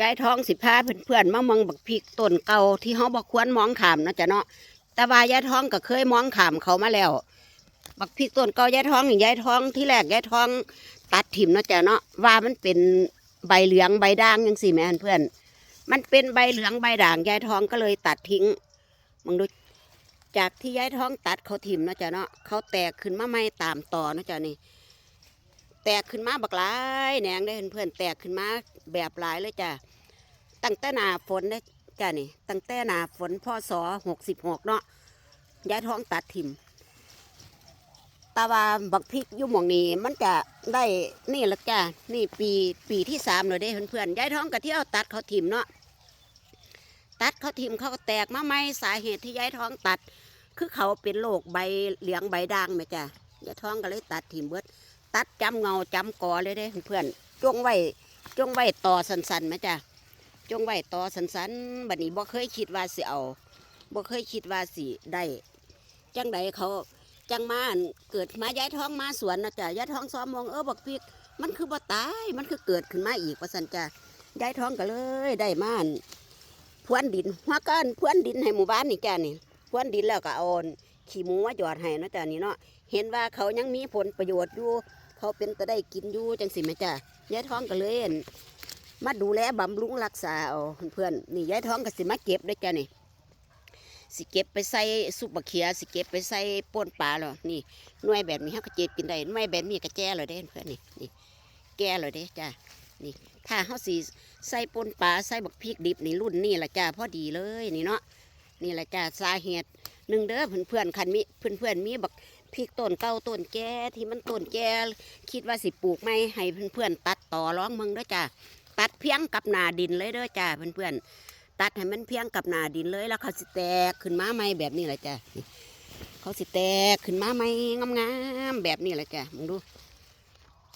ยายท้องสิพาเพื่อนๆมาเมืองบักพริกต้นเก่าที่เฮาบ่ควรมองขามนะจ้ะเนาะแต่ว่ายายท้องก็เคยมองขามเขามาแล้ว บักพริกต้นเก่ายายท้องนี่างยายท้องที่แรกยายท้องตัดถิ่มนะจ้ะเนาะว่ามันเป็นใบเหลืองใบด่างจังซี่แม่เพื่อน มันเป็นใบเหลืองใบด่างยายท้องก็เลยตัดทิ้งมึงดูจากที่ยายท้องตัดเขาถิ่มนะจ้ะเนาะเขาแตกขึ้นมาใหม่ตามต่อนะจ้ะนี่ แตกขึ้นมาบักหลายแหนงได้เพื่อนๆแตกขึ้นมาแบบหลายเลยจ้ะตั้งแต่หนาฝนได้จ้ะนี่ตั้งแต่หนาฝนพ่อสอหกสิบหกเนาะย้ายท้องตัดถิ่มตาวาบักพริกยู่หมองนี้มันจะได้นี่ละจ้ะนี่ปีปีที่สามเลยได้เพื่อนๆย้ายท้องกับที่เอาตัดเขาถิ่มเนาะตัดเขาถิ่มเขาก็แตกมาไม่สาเหตุที่ย้ายท้องตัด คือเขาเป็นโรคใบเหลืองใบด่างไหมจ้ะยายท้องก็เลยตัดถิ่มเบิด ตัดจำเงาจำกอเลยเด้เพื่อนจงไว้จงไว้ต่อสันๆไหมจ้ะจงไว้ต่อสันๆบัดนี้บ่เคยคิดว่าสิเอาบ่เคยคิดว่าสิได้จังใดเขาจังมานเกิดมาย้ายท้องมาสวนนะจ้ะย้ายท้องซ้อมมองเออบักพริก มันคือบ่ตายมันคือเกิดขึ้นมาอีกว่าสันจ้ะย้ายท้องก็เลยได้มานพวนดินหัวก้อนพวนดินให้หมู่บ้านนี่จ้ะนี่พวนดินแล้วก็เอา ขี้หมูมาหยอดให้เนาะจ้ะนี่เนาะเห็นว่าเขายังมีผลประโยชน์อยู่ เขาเป็นตะได้กินอยู่จังสิแม่จ้ะยายท้องก็เลยมาดูแลบำรุงรักษาเอาเพื่อนนี่ยายท้องก็สิมาเก็บด้วยจ้ะนี่สิเก็บไปใส่ซุปบะเขียสิเก็บไปใส่ป่นปลาหรอนี่หน่วยแบบนี้เขาก็เจ็บกินได้หน่วยแบบนี้ก็แก่เลยเด้เพื่อนนี่นี่แก่เลยเด้จ้ะนี่ถ้าเขาสิใส่ป่นปลาใส่บักพริกดิบนี่รุ่นนี่ละจ้าพอดีเลยนี่เนาะนี่ละจ้าสาเหตุ หนึ่งเด้อเพื่อนๆคันมีเพื่อนๆมีบักพริกต้นเก่าต้นแก่ที่มันต้นแก่คิดว่าสิปลูกไม่ให้เพื่อนๆตัดต่อร้องมึงเด้อจ้าตัดเพียงกับนาดินเลยเด้อจ้าเพื่อนๆตัดให้มันเพียงกับนาดินเลยแล้วเขาสิแตกขึ้นมาใหม่แบบนี้แหละจ้าเขาสิแตกขึ้นมาใหม่งามๆแบบนี้แหละจ้ามึงดู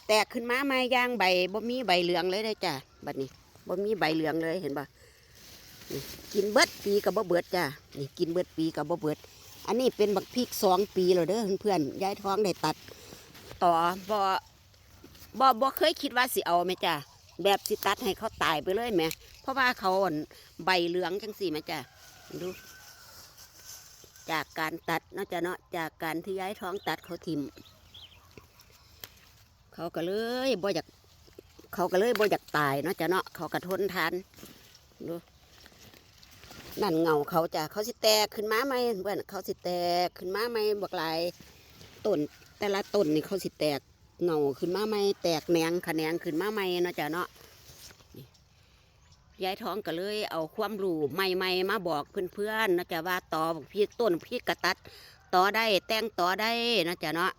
แตกขึ้นมาใหม่ย่างใบบ่มีใบเหลืองเลยเด้อจ้าบัดนี้บ่มีใบเหลืองเลยเห็นปะ กินเบิดปีกับบ่เบิดจ้านี่กินเบิดปีกับบ่เบิด อันนี้เป็นบักพริกสองปีแล้วเด้อเพื่อนๆยายท้องได้ตัด ต่อบ่บ่บ่เคยคิดว่าสิเอาไหมจ้ะแบบสิตัดให้เขาตายไปเลยไหม เพราะว่าเขาอ่อนใบเหลืองจังสี่ไหมจ้ะดู จากการตัดเนาะจ้ะเนาะจากการที่ย้ายท้องตัดเขาทิมเขาก็เลยบ่อยากเขาก็เลยบ่อยากตายเนาะจ้ะเนาะเขาก็ทนทานดู นั่นเงาเขาจะเขาสิแตกขึ้นมาไหมเพื่อนเขาสิแตกขึ้นมาไหมบักหลายต้นแต่ละต้นนี่เขาสิแตกเงาขึ้นมาไหมแตกแหนงขะแหนงขึ้นมาไหมเนาะจ้ะเนาะยายท้องก็เลยเอาความรู้ใหม่ๆมาบอกเพื่อนๆเนาะจ้ะว่าต่อพี่ต้นพี่กระตัดต่อได้แต่งต่อได้นะจ้ะเนาะ